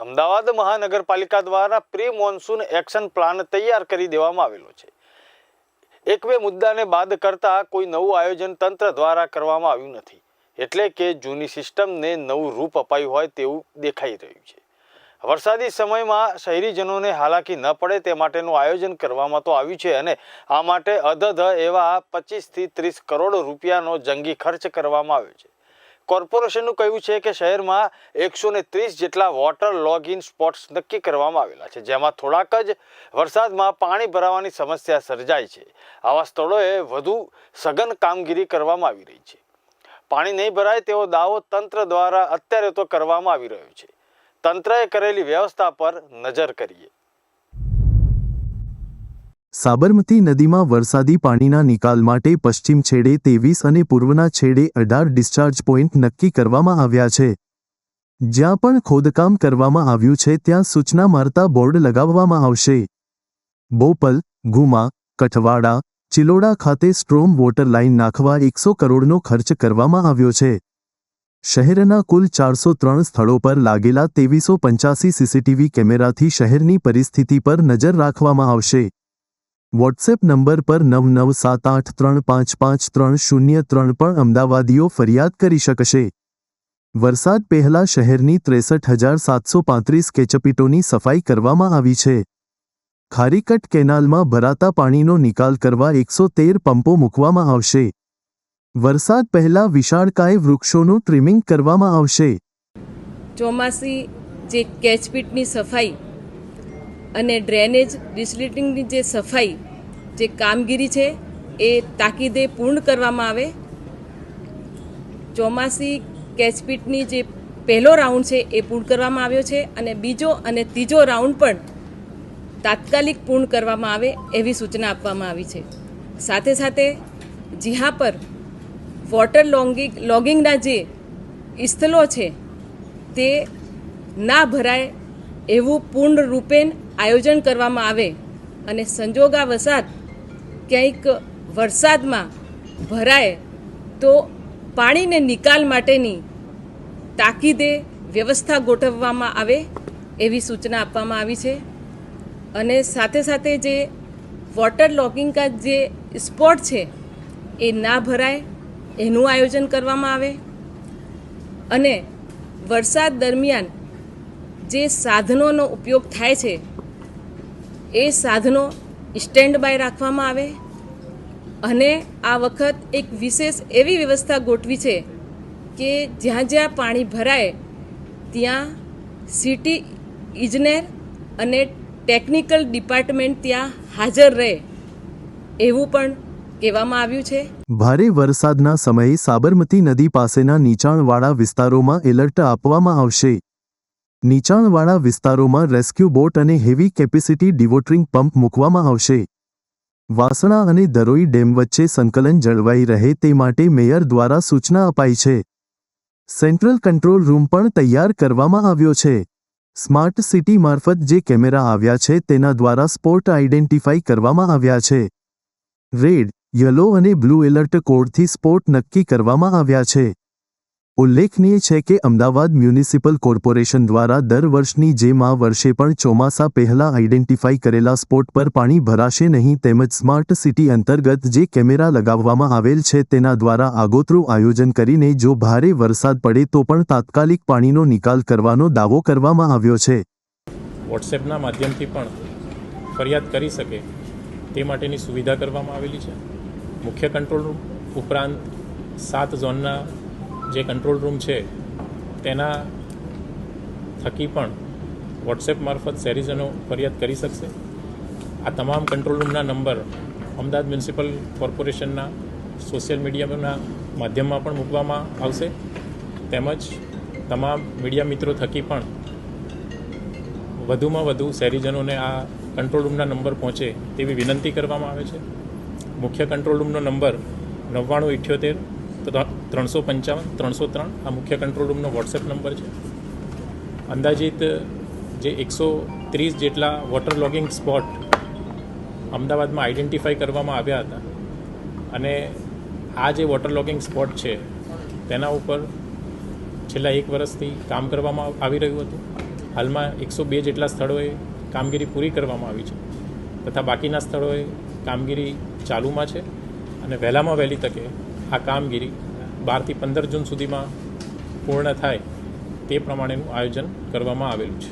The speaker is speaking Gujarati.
અમદાવાદ મહાનગરપાલિકા દ્વારા પ્રી મોન્સૂન એક્શન પ્લાન તૈયાર કરી દેવામાં આવેલો છે. એક બે મુદ્દાને બાદ કરતા કોઈ નવું આયોજન તંત્ર દ્વારા કરવામાં આવ્યું નથી. એટલે કે જૂની સિસ્ટમને નવું રૂપ અપાયું હોય તેવું દેખાઈ રહ્યું છે. વરસાદી સમયમાં શહેરીજનોને હાલાકી ન પડે તે માટેનું આયોજન કરવામાં તો આવ્યું છે અને આ માટે અધધ એવા પચીસથી ત્રીસ કરોડ રૂપિયાનો જંગી ખર્ચ કરવામાં આવ્યો છે. કોર્પોરેશનનું કહ્યું છે કે શહેરમાં એકસો ત્રીસ જેટલા વોટર લોગિન સ્પોટ્સ નક્કી કરવામાં આવેલા છે, જેમાં થોડાક જ વરસાદમાં પાણી ભરાવાની સમસ્યા સર્જાય છે. આવા સ્થળોએ વધુ સઘન કામગીરી કરવામાં આવી રહી છે. પાણી નહીં ભરાય તેવો દાવો તંત્ર દ્વારા અત્યારે તો કરવામાં આવી રહ્યો છે. તંત્રએ કરેલી વ્યવસ્થા પર નજર કરીએ. સાબરમતી નદીમાં વરસાદી પાણીના નિકાલ માટે પશ્ચિમ છેડે ત્રેવીસ અને પૂર્વના છેડે અઢાર ડિસ્ચાર્જ પોઈન્ટ નક્કી કરવામાં આવ્યા છે. જ્યાં પણ ખોદકામ કરવામાં આવ્યું છે, ત્યાં સૂચના મારતા બોર્ડ લગાવવામાં આવશે. બોપલ, ગુમા, કઠવાડા, ચિલોડા ખાતે સ્ટ્રોમ વોટર લાઇન નાખવા એકસો કરોડનો ખર્ચ કરવામાં આવ્યો છે. શહેરના કુલ ચારસો ત્રણ સ્થળો પર લાગેલા ત્રેવીસો પંચ્યાસી સીસીટીવી કેમેરાથી શહેરની પરિસ્થિતિ પર નજર રાખવામાં આવશે. વોટ્સએપ નંબર પર નવ નવ સાત આઠ ત્રણ પાંચ પાંચ ત્રણ શૂન્ય ત્રણ પણ અમદાવાદીઓ ફરિયાદ કરી શકશે. વરસાદ પહેલા શહેરની ત્રેસઠ હજાર સાતસો પાંત્રીસ કેચપીટોની સફાઈ કરવામાં આવી છે. ખારીકટ કેનાલમાં ભરાતા પાણીનો નિકાલ કરવા એકસો તેર પંપો મૂકવામાં આવશે. વરસાદ પહેલા વિશાળકાય વૃક્ષોનું ટ્રીમિંગ કરવામાં આવશે. ચોમાસી જે કેચપીટની સફાઈ અને ડ્રેનેજ ડિસ્લિટિંગની જે સફાઈ, જે કામગીરી છે, એ તાકીદે પૂર્ણ કરવામાં આવે. ચોમાસી કેચપીટની જે પહેલો રાઉન્ડ છે, એ પૂર્ણ કરવામાં આવ્યો છે અને બીજો અને ત્રીજો રાઉન્ડ પણ તાત્કાલિક પૂર્ણ કરવામાં આવે એવી સૂચના આપવામાં આવી છે. સાથે સાથે જીહા પર વોટર લોંગિંગ, લોગિંગના જે સ્થળો છે, તે ના ભરાય એવું પૂર્ણ રૂપેણ આયોજન કરવામાં આવે અને સંજોગાવસાત ક્યાંક વરસાદમાં ભરાય તો પાણીને નિકાલ માટેની તાકીદે વ્યવસ્થા ગોઠવવામાં આવે એવી સૂચના આપવામાં આવી છે. અને સાથે સાથે જે વોટર લોગિંગ કા જે સ્પોટ છે એ ના ભરાય એનું આયોજન કરવામાં આવે. અને વરસાદ દરમિયાન જે સાધનોનો ઉપયોગ થાય છે એ સાધનો સ્ટેન્ડ બાય રાખવામાં આવે અને આ વખત એક વિશેષ એવી વ્યવસ્થા ગોઠવી છે કે જ્યાં જ્યાં પાણી ભરાય, ત્યાં સિટી ઇજનેર અને ટેકનિકલ ડિપાર્ટમેન્ટ ત્યાં હાજર રહે એવું પણ કહેવામાં આવ્યું છે. ભારે વરસાદના સમયે સાબરમતી નદી પાસેના નીચાણવાળા વિસ્તારોમાં એલર્ટ આપવામાં આવશે. નીચાણવાળા વિસ્તારોમાં રેસ્ક્યુ બોટ અને હેવી કેપેસિટી ડિવોટરિંગ પંપ મૂકવામાં આવશે. વાસણા અને દરોઈ ડેમ વચ્ચે સંકલન જળવાઈ રહે તે માટે મેયર દ્વારા સૂચના અપાઈ છે. સેન્ટ્રલ કંટ્રોલ રૂમ પણ તૈયાર કરવામાં આવ્યો છે. સ્માર્ટ સિટી મારફત જે કેમેરા આવ્યા છે તેના દ્વારા સ્પોટ આઇડેન્ટિફાઈ કરવામાં આવ્યા છે. રેડ, યલો અને બ્લુ એલર્ટ કોડથી સ્પોટ નક્કી કરવામાં આવ્યા છે. ઉલ્લેખનીય છે કે અમદાવાદ મ્યુનિસિપલ કોર્પોરેશન દ્વારા દર વર્ષની જેમ વર્ષે પણ ચોમાસા પહેલા આઇડેન્ટિફાઈ કરેલા સ્પોટ પર પાણી ભરાશે નહીં તેમજ સ્માર્ટ સિટી અંતર્ગત જે કેમેરા લગાવવામાં આવેલ છે તેના દ્વારા આગોતરું આયોજન કરીને જો ભારે વરસાદ પડે તો પણ તાત્કાલિક પાણીનો નિકાલ કરવાનો દાવો કરવામાં આવ્યો છે. વોટ્સએપના માધ્યમથી પણ ફરિયાદ કરી શકે તે માટેની સુવિધા કરવામાં આવેલી છે. મુખ્ય કંટ્રોલ રૂમ ઉપરાંત સાત ઝોનના જે કંટ્રોલ રૂમ છે, તેના થકી પણ વોટ્સએપ મારફત શહેરીજનો ફરિયાદ કરી શકશે. આ તમામ કંટ્રોલ રૂમના નંબર અમદાવાદ મ્યુનિસિપલ કોર્પોરેશનના સોશિયલ મીડિયાના માધ્યમમાં પણ મૂકવામાં આવશે. તેમજ તમામ મીડિયા મિત્રો થકી પણ વધુમાં વધુ શહેરીજનોને આ કંટ્રોલ રૂમના નંબર પહોંચે તેવી વિનંતી કરવામાં આવે છે. મુખ્ય કંટ્રોલ રૂમનો નંબર નવ્વાણું ઇઠ્યોતેર ત્રણસો પંચાવન, ત્રણસો ત્રણ. આ મુખ્ય કંટ્રોલ રૂમનો વોટ્સએપ નંબર છે. અંદાજિત જે એકસો ત્રીસ જેટલા વોટર લોગિંગ સ્પોટ અમદાવાદમાં આઈડેન્ટિફાઈ કરવામાં આવ્યા હતા. અને આ જે વોટર લોગિંગ સ્પોટ છે, તેના ઉપર છેલ્લા એક વર્ષથી કામ કરવામાં આવી રહ્યું હતું. હાલમાં એકસો બે જેટલા સ્થળોએ કામગીરી પૂરી કરવામાં આવી છે. તથા બાકીના સ્થળોએ કામગીરી ચાલુમાં છે. અને વહેલામાં વહેલી તકે આ કામગીરી બારથી પંદર જૂન સુધીમાં પૂર્ણ થાય તે પ્રમાણેનું આયોજન કરવામાં આવેલું છે.